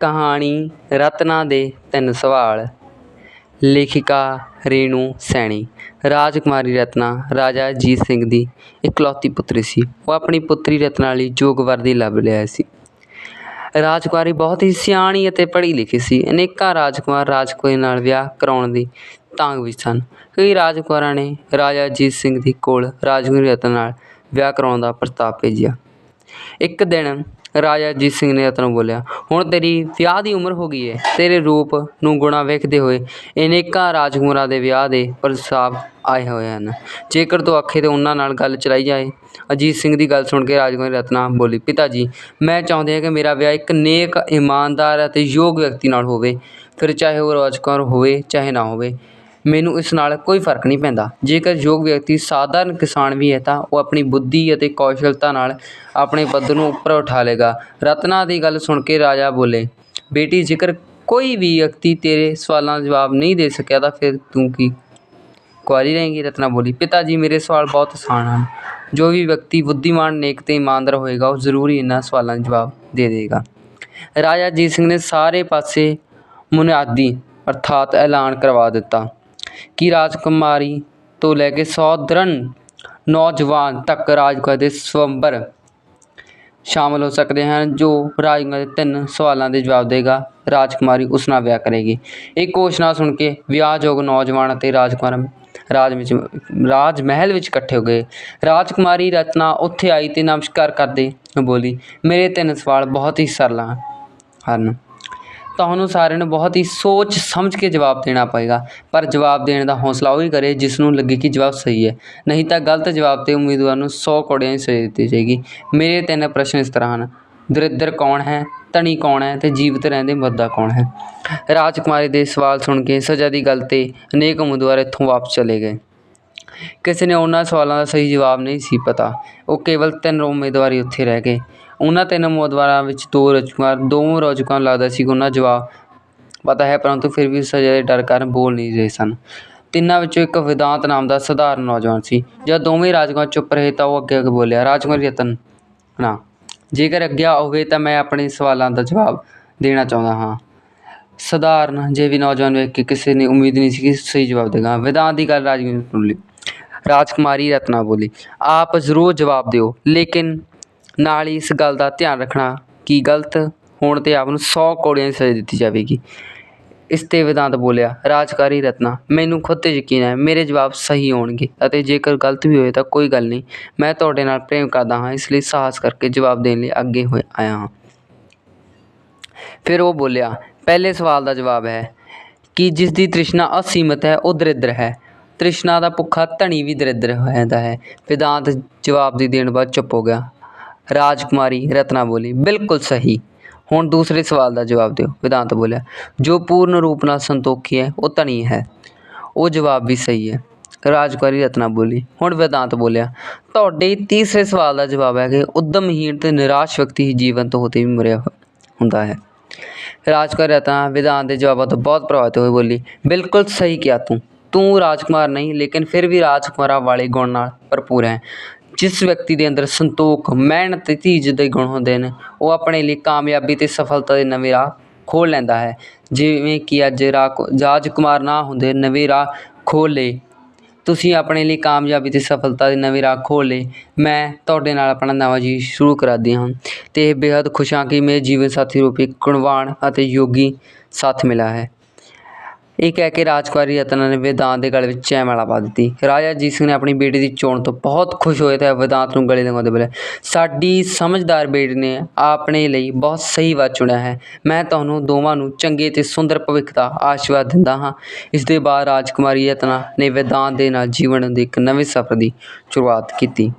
ਕਹਾਣੀ ਰਤਨਾ ਦੇ ਤਿੰਨ ਸਵਾਲ। ਲੇਖਿਕਾ ਰੇਣੂ ਸੈਣੀ। ਰਾਜਕੁਮਾਰੀ ਰਤਨਾ, ਰਾਜਾ ਅਜੀਤ ਸਿੰਘ ਦੀ ਇਕਲੌਤੀ ਪੁੱਤਰੀ ਸੀ। ਉਹ ਆਪਣੀ ਪੁੱਤਰੀ ਰਤਨਾ ਲਈ ਯੋਗ ਵਰਦੀ ਲੱਭ ਲਿਆ ਸੀ। ਰਾਜਕੁਮਾਰੀ ਬਹੁਤ ਹੀ ਸਿਆਣੀ ਅਤੇ ਪੜ੍ਹੀ ਲਿਖੀ ਸੀ। ਅਨੇਕਾਂ ਰਾਜਕੁਮਾਰ ਰਾਜਕੁਮਾਰੀ ਨਾਲ ਵਿਆਹ ਕਰਾਉਣ ਦੀ ਤਾਂਗ ਵਿੱਚ ਸਨ। ਕਈ ਰਾਜਕੁਮਾਰਾਂ ਨੇ ਰਾਜਾ ਅਜੀਤ ਸਿੰਘ ਦੀ ਕੋਲ ਰਾਜਕੁਮਾਰੀ ਰਤਨਾ ਨਾਲ ਵਿਆਹ ਕਰਾਉਣ ਦਾ ਪ੍ਰਸਤਾਵ ਭੇਜਿਆ। ਇੱਕ ਦਿਨ ਰਾਜਾ ਅਜੀਤ ਸਿੰਘ ਨੇ ਰਤਨ ਨੂੰ ਬੋਲਿਆ, ਹੁਣ ਤੇਰੀ ਵਿਆਹ ਦੀ ਉਮਰ ਹੋ ਗਈ ਹੈ ਤੇਰੇ ਰੂਪ ਨੂੰ ਗੁਣਾ ਵੇਖਦੇ ਹੋਏ ਅਨੇਕਾਂ ਰਾਜਕੁਮਾਰਾਂ ਦੇ ਵਿਆਹ ਦੇ ਪ੍ਰਸਤਾਵ ਆਏ ਹੋਏ ਹਨ। ਜੇਕਰ ਤੂੰ ਆਖੇ ਤਾਂ ਉਹਨਾਂ ਨਾਲ ਗੱਲ ਚਲਾਈ ਜਾਏ। ਅਜੀਤ ਸਿੰਘ ਦੀ ਗੱਲ ਸੁਣ ਕੇ ਰਾਜਕੁਮਾਰੀ ਰਤਨਾ ਬੋਲੀ, ਪਿਤਾ ਜੀ, ਮੈਂ ਚਾਹੁੰਦੀ ਹਾਂ ਕਿ ਮੇਰਾ ਵਿਆਹ ਇੱਕ ਨੇਕ, ਇਮਾਨਦਾਰ ਅਤੇ ਯੋਗ ਵਿਅਕਤੀ ਨਾਲ ਹੋਵੇ। ਫਿਰ ਚਾਹੇ ਉਹ ਰਾਜਕੁਮਾਰ ਹੋਵੇ, ਚਾਹੇ ਨਾ ਹੋਵੇ। ਮੈਨੂੰ ਇਸ ਨਾਲ ਕੋਈ ਫ਼ਰਕ ਨਹੀਂ ਪੈਂਦਾ। ਜੇਕਰ ਯੋਗ ਵਿਅਕਤੀ ਸਾਧਾਰਨ ਕਿਸਾਨ ਵੀ ਹੈ ਤਾਂ ਉਹ ਆਪਣੀ ਬੁੱਧੀ ਅਤੇ ਕੌਸ਼ਲਤਾ ਨਾਲ ਆਪਣੇ ਪੱਧਰ ਨੂੰ ਉੱਪਰ ਉਠਾ ਲਏਗਾ। ਰਤਨਾ ਦੀ ਗੱਲ ਸੁਣ ਕੇ ਰਾਜਾ ਬੋਲੇ, ਬੇਟੀ, ਜੇਕਰ ਕੋਈ ਵੀ ਵਿਅਕਤੀ ਤੇਰੇ ਸਵਾਲਾਂ ਦਾ ਜਵਾਬ ਨਹੀਂ ਦੇ ਸਕਿਆ ਤਾਂ ਫਿਰ ਤੂੰ ਕੀ ਕੁਆਰੀ ਰਹੇਗੀ? ਰਤਨਾ ਬੋਲੀ, ਪਿਤਾ ਜੀ, ਮੇਰੇ ਸਵਾਲ ਬਹੁਤ ਆਸਾਨ ਹਨ। ਜੋ ਵੀ ਵਿਅਕਤੀ ਬੁੱਧੀਮਾਨ, ਨੇਕ ਤੇ ਇਮਾਨਦਾਰ ਹੋਏਗਾ, ਉਹ ਜ਼ਰੂਰ ਇਹਨਾਂ ਸਵਾਲਾਂ ਦਾ ਜਵਾਬ ਦੇ ਦੇਗਾ। ਰਾਜਾ ਅਜੀਤ ਸਿੰਘ ਨੇ ਸਾਰੇ ਪਾਸੇ ਮੁਨਾਦੀ ਅਰਥਾਤ ਐਲਾਨ ਕਰਵਾ ਦਿੱਤਾ। ਕਿ ਰਾਜਕੁਮਾਰੀ ਤੋਂ ਲੈ ਕੇ ਸੌਦਰਨ ਨੌਜਵਾਨ ਤੱਕ ਰਾਜਕੁਮਾਰ ਦੇ ਸਵੰਬਰ ਸ਼ਾਮਲ ਹੋ ਸਕਦੇ ਹਨ, ਜੋ ਰਾਜਕੁਮਾਰ ਦੇ ਤਿੰਨ ਸਵਾਲਾਂ ਦੇ ਜਵਾਬ ਦੇਗਾ। ਰਾਜਕੁਮਾਰੀ ਉਸ ਨਾਲ ਵਿਆਹ ਕਰੇਗੀ। ਇਹ ਘੋਸ਼ਣਾ ਸੁਣ ਕੇ ਵਿਆਹਯੋਗ ਨੌਜਵਾਨ ਅਤੇ ਰਾਜਕੁਮਾਰ ਰਾਜ ਵਿੱਚ ਰਾਜ ਮਹਿਲ ਵਿੱਚ ਇਕੱਠੇ ਹੋ ਗਏ। ਰਾਜਕੁਮਾਰੀ ਰਤਨਾ ਉੱਥੇ ਆਈ ਤੇ ਨਮਸਕਾਰ ਕਰਦੇ ਬੋਲੀ, ਮੇਰੇ ਤਿੰਨ ਸਵਾਲ ਬਹੁਤ ਹੀ ਸਰਲ ਹਨ। ਤੁਹਾਨੂੰ ਸਾਰਿਆਂ ਨੂੰ ਬਹੁਤ ਹੀ ਸੋਚ ਸਮਝ ਕੇ ਜਵਾਬ ਦੇਣਾ ਪਏਗਾ। ਪਰ ਜਵਾਬ ਦੇਣ ਦਾ ਹੌਸਲਾ ਹੀ ਕਰੇ ਜਿਸ ਨੂੰ ਲੱਗੇ ਕਿ ਜਵਾਬ ਸਹੀ ਹੈ। ਨਹੀਂ ਤਾਂ ਗਲਤ ਜਵਾਬ ਤੇ ਉਮੀਦਵਾਰ ਨੂੰ 100 ਕੋੜਿਆਂ ਦੀ ਸਜ਼ਾ ਦਿੱਤੀ ਜਾਏਗੀ। ਮੇਰੇ ਤਿੰਨ ਪ੍ਰਸ਼ਨ ਇਸ ਤਰ੍ਹਾਂ ਹਨ। ਦਰਿਦਰ ਕੌਣ ਹੈ? ਧਨੀ ਕੌਣ ਹੈ? ਤੇ ਜੀਵਤ ਰਹਿੰਦੇ ਮੁੱਦਾ ਕੌਣ ਹੈ? ਰਾਜਕੁਮਾਰੀ ਦੇ ਸਵਾਲ ਸੁਣ ਕੇ ਸਜ਼ਾ ਦੀ ਗੱਲ ਤੇ ਅਨੇਕ ਉਮੀਦਵਾਰ ਇੱਥੋਂ ਵਾਪਸ ਚਲੇ ਗਏ। ਕਿਸੇ ਨੇ ਉਹਨਾਂ ਸਵਾਲਾਂ ਦਾ ਸਹੀ ਜਵਾਬ ਨਹੀਂ ਸੀ ਪਤਾ। ਉਹ ਕੇਵਲ ਤਿੰਨ ਉਮੀਦਵਾਰ ਉੱਥੇ ਰਹਿ ਗਏ। ਉਹਨਾਂ ਤਿੰਨ ਉਮੀਦਵਾਰਾਂ ਵਿੱਚ ਦੋ ਰਾਜਕੁਮਾਰ ਦੋਵੇਂ ਰਾਜਕੁਮਾਰ ਲੱਗਦਾ ਸੀ ਕਿ ਉਹਨਾਂ ਜਵਾਬ ਪਤਾ ਹੈ, ਪਰੰਤੂ ਫਿਰ ਵੀ ਸਜ਼ਾ ਦੇ ਡਰ ਕਾਰਨ ਬੋਲ ਨਹੀਂ ਰਹੇ ਸਨ। ਤਿੰਨਾਂ ਵਿੱਚੋਂ ਇੱਕ ਵਿਦਾਂਤ ਨਾਮ ਦਾ ਸਧਾਰਨ ਨੌਜਵਾਨ ਸੀ। ਜਦ ਦੋਵੇਂ ਰਾਜਕੁਮਾਰ ਚੁੱਪ ਰਹੇ ਤਾਂ ਉਹ ਅੱਗੇ ਅੱਗੇ ਬੋਲਿਆ, ਰਾਜਕੁਮਾਰੀ ਰਤਨ ਨਾ, ਜੇਕਰ ਅੱਗਿਆ ਹੋਵੇ ਤਾਂ ਮੈਂ ਆਪਣੇ ਸਵਾਲਾਂ ਦਾ ਜਵਾਬ ਦੇਣਾ ਚਾਹੁੰਦਾ ਹਾਂ। ਸਧਾਰਨ ਜੇ ਵੀ ਨੌਜਵਾਨ ਵੇਖ ਕੇ ਕਿਸੇ ਨੇ ਉਮੀਦ ਨਹੀਂ ਸੀ ਕਿ ਸਹੀ ਜਵਾਬ ਦੇਗਾ, ਵਿਦਾਂਤ ਦੀ ਗੱਲ ਰਾਜਕੁਮਾਰੀ ਬੋਲੀ ਰਾਜਕੁਮਾਰੀ ਰਤਨਾ ਬੋਲੀ, ਆਪ ਜ਼ਰੂਰ ਜਵਾਬ ਦਿਓ, ਲੇਕਿਨ ਨਾਲ ਹੀ ਇਸ ਗੱਲ ਦਾ ਧਿਆਨ ਰੱਖਣਾ ਕਿ ਗਲਤ ਹੋਣ ਤੇ ਆਪ ਨੂੰ 100 ਕੌੜੀਆਂ ਦੀ ਸਜ਼ਾ ਦਿੱਤੀ ਜਾਵੇਗੀ। ਇਸ ਤੇ ਵੇਦਾਂਤ ਬੋਲਿਆ, ਰਾਜਕਾਰੀ ਰਤਨਾ, ਮੈਨੂੰ ਖੁਦ ਤੇ ਯਕੀਨ ਹੈ, ਮੇਰੇ ਜਵਾਬ ਸਹੀ ਹੋਣਗੇ ਅਤੇ ਜੇਕਰ ਗਲਤ ਵੀ ਹੋਏ ਤਾਂ ਕੋਈ ਗੱਲ ਨਹੀਂ, ਮੈਂ ਤੁਹਾਡੇ ਨਾਲ ਪ੍ਰੇਮ ਕਰਦਾ ਹਾਂ, ਇਸ ਲਈ ਸਾਹਸ ਕਰਕੇ ਜਵਾਬ ਦੇਣ ਲਈ ਅੱਗੇ ਹੋਏ ਆਇਆ ਹਾਂ। ਫਿਰ ਉਹ ਬੋਲਿਆ, ਪਹਿਲੇ ਸਵਾਲ ਦਾ ਜਵਾਬ ਹੈ ਕਿ ਜਿਸ ਦੀ ਤ੍ਰਿਸ਼ਨਾ ਅਸੀਮਤ ਹੈ, ਉਹ ਦਰਿਦਰ ਹੈ। ਤ੍ਰਿਸ਼ਨਾ ਦਾ ਭੁੱਖਾ ਧਣੀ ਵੀ ਦਰਿਦਰ ਹੋ ਹੈ। ਵੇਦਾਂਤ ਜਵਾਬ ਦੀ ਦੇਣ ਬਾਅਦ ਚੁੱਪ ਹੋ ਗਿਆ। ਰਾਜਕੁਮਾਰੀ ਰਤਨਾ ਬੋਲੀ, ਬਿਲਕੁਲ ਸਹੀ। ਹੁਣ ਦੂਸਰੇ ਸਵਾਲ ਦਾ ਜਵਾਬ ਦਿਓ। ਵਿਦਾਂਤ ਬੋਲਿਆ, ਜੋ ਪੂਰਨ ਰੂਪ ਨਾਲ ਸੰਤੋਖੀ ਹੈ, ਉਹ ਧਨੀ ਹੈ। ਉਹ ਜਵਾਬ ਵੀ ਸਹੀ ਹੈ। ਰਾਜਕੁਮਾਰੀ ਰਤਨਾ ਬੋਲੀ, ਹੁਣ ਵਿਦਾਂਤ ਬੋਲਿਆ, ਤੁਹਾਡੇ ਤੀਸਰੇ ਸਵਾਲ ਦਾ ਜਵਾਬ ਹੈ ਕਿ ਉਦਮਹੀਣ ਤੇ ਨਿਰਾਸ਼ ਵਿਅਕਤੀ ਹੀ ਜੀਵਨ ਤੋਂ ਹੋਤੇ ਵੀ ਮਰਿਆ ਹੁੰਦਾ ਹੈ। ਰਾਜਕੁਮਾਰ ਰਤਨਾ ਵਿਦਾਂਤ ਦੇ ਜਵਾਬਾਂ ਤੋਂ ਬਹੁਤ ਪ੍ਰਭਾਵਿਤ ਹੋਈ ਬੋਲੀ, ਬਿਲਕੁਲ ਸਹੀ ਕਿਹਾ ਤੂੰ। ਤੂੰ ਰਾਜਕੁਮਾਰ ਨਹੀਂ, ਲੇਕਿਨ ਫਿਰ ਵੀ ਰਾਜਕੁਮਾਰਾਂ ਵਾਲੇ ਗੁਣ ਨਾਲ ਭਰਪੂਰ ਹੈ। ਜਿਸ ਵਿਅਕਤੀ ਦੇ ਅੰਦਰ ਸੰਤੋਖ, ਮਿਹਨਤ ਤੇ ਧੀਰਜ ਦੇ ਗੁਣ ਹੁੰਦੇ ਨੇ, ਉਹ ਆਪਣੇ ਲਈ ਕਾਮਯਾਬੀ ਤੇ ਸਫਲਤਾ ਦੇ ਨਵੇਂ ਰਾਹ ਖੋਲ੍ਹ ਲੈਂਦਾ ਹੈ। ਜਿਵੇਂ ਕਿ ਅੱਜ ਰਾਹ ਰਾਜ ਕੁਮਾਰ ਨਾ ਹੁੰਦੇ, ਨਵੇਂ ਰਾਹ ਖੋਲ੍ਹ। ਲਏ ਤੁਸੀਂ ਆਪਣੇ ਲਈ ਕਾਮਯਾਬੀ ਤੇ ਸਫਲਤਾ ਦੇ ਨਵੇਂ ਰਾਹ ਖੋਲ੍ਹ। ਲਏ ਮੈਂ ਤੁਹਾਡੇ ਨਾਲ ਆਪਣਾ ਨਵਾਂ ਜੀ ਸ਼ੁਰੂ ਕਰਾਦੀ ਹਾਂ ਤੇ ਇਹ ਬੇहद ਖੁਸ਼ ਹਾਂ ਕਿ ਮੇਰੇ ਜੀਵਨ ਸਾਥੀ ਰੂਪੀ ਗੁਣਵਾਨ ਅਤੇ ਯੋਗੀ ਸਾਥ ਮਿਲਾ ਹੈ। ਇਹ ਕਹਿ ਕੇ ਰਾਜਕੁਮਾਰੀ ਰਤਨਾ ਨੇ ਵਿਦਾਂਤ ਦੇ ਗਲੇ ਵਿੱਚ ਚੈਨ ਮਾਲਾ ਪਾ ਦਿੱਤੀ। ਰਾਜਾ ਅਜੀਤ ਸਿੰਘ ਨੇ ਆਪਣੀ ਬੇਟੀ ਦੀ ਚੋਣ ਤੋਂ ਬਹੁਤ ਖੁਸ਼ ਹੋਏ ਤੇ ਵਿਦਾਂਤ ਨੂੰ ਗਲੇ ਲਗਾਉਂਦੇ ਬੋਲੇ, ਸਾਡੀ ਸਮਝਦਾਰ ਬੇਟੀ ਨੇ ਆਪਣੇ ਲਈ ਬਹੁਤ ਸਹੀ ਵਾਰ ਚੁਣਿਆ ਹੈ। ਮੈਂ ਤੁਹਾਨੂੰ ਦੋਵਾਂ ਨੂੰ ਚੰਗੇ ਤੇ ਸੁੰਦਰ ਭਵਿੱਖ ਦਾ ਆਸ਼ੀਰਵਾਦ ਦਿੰਦਾ ਹਾਂ। ਇਸ ਦੇ ਬਾਅਦ ਰਾਜਕੁਮਾਰੀ ਰਤਨਾ ਨੇ ਵਿਦਾਂਤ ਦੇ ਨਾਲ ਜੀਵਨ ਦੇ ਇੱਕ ਨਵੇਂ ਸਫ਼ਰ ਦੀ ਸ਼ੁਰੂਆਤ ਕੀਤੀ।